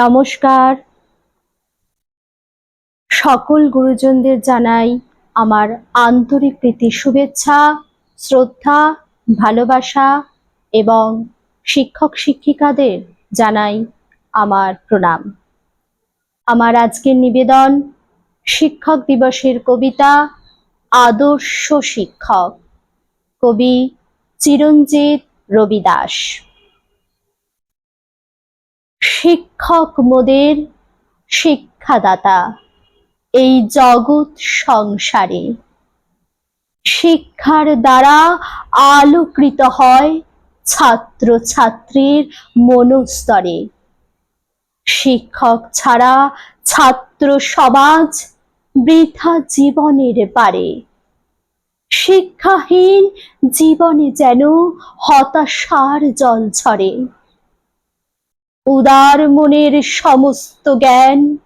নমস্কার। সকল গুরুজনদের জানাই আমার আন্তরিক প্রীতি, শুভেচ্ছা, শ্রদ্ধা, ভালোবাসা এবং শিক্ষক শিক্ষিকাদের জানাই আমার প্রণাম। আমার আজকের নিবেদন, শিক্ষক দিবসের কবিতা, আদর্শ শিক্ষক, কবি চিরঞ্জিত রবি দাস শিক্ষক মোদের শিক্ষাদাতা এই জগৎ সংসারে। শিক্ষার দ্বারা আলোকৃত হয় ছাত্র ছাত্রীর মনোস্তরে। শিক্ষক ছাড়া ছাত্র সমাজ বৃথা জীবনের পারে। শিক্ষাহীন জীবনে যেন হতাশার জল ছড়ে। উদার মনের সমস্ত জ্ঞান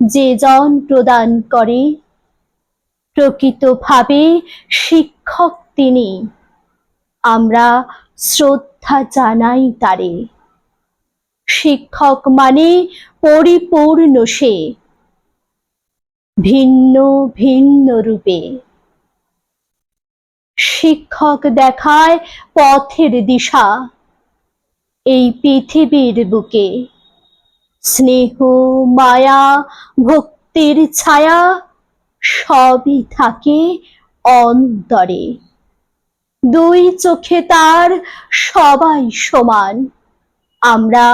যে জন প্রদান করে, প্রকৃতভাবে শিক্ষক তিনি। আমরা শ্রদ্ধা জানাই তারে। শিক্ষক মানে পরিপূর্ণ সে। ভিন্ন ভিন্ন রূপে। শিক্ষক দেখায় পথের দিশা। এই পৃথিবীর বুকে। স্নেহ, মায়া, ভক্তির ছায়া সবই থাকে অন্তরে। দুই চোখে তার সবাই সমান। আমরা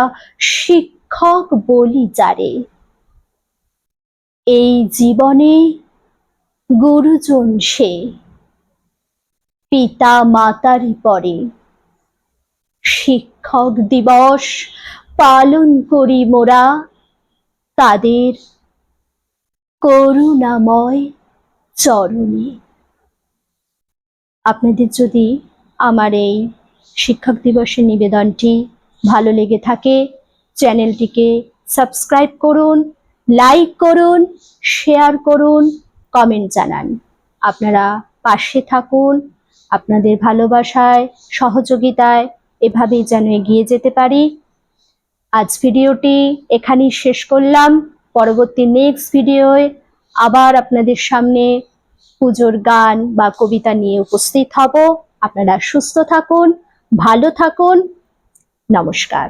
শিক্ষক বলি যারে। এই জীবনে গুরুজন সে। পিতা মাতারই পরে। শিক্ষক দিবস পালন করি মোরা। তাদের করুণাময় চরণে। আপনাদের যদি আমার এই শিক্ষক দিবসের নিবেদনটি ভালো লেগে থাকে, চ্যানেলটিকে সাবস্ক্রাইব করুন, লাইক করুন, শেয়ার করুন, কমেন্ট জানান। আপনারা পাশে থাকুন, আপনাদের ভালোবাসায়, সহযোগিতায় এভাবেই যেন এগিয়ে যেতে পারি। আজ ভিডিওটি এখানেই শেষ করলাম। পরবর্তী নেক্সট ভিডিওয় আবার আপনাদের সামনে পুজোর গান বা কবিতা নিয়ে উপস্থিত হব। আপনারা সুস্থ থাকুন, ভালো থাকুন। নমস্কার।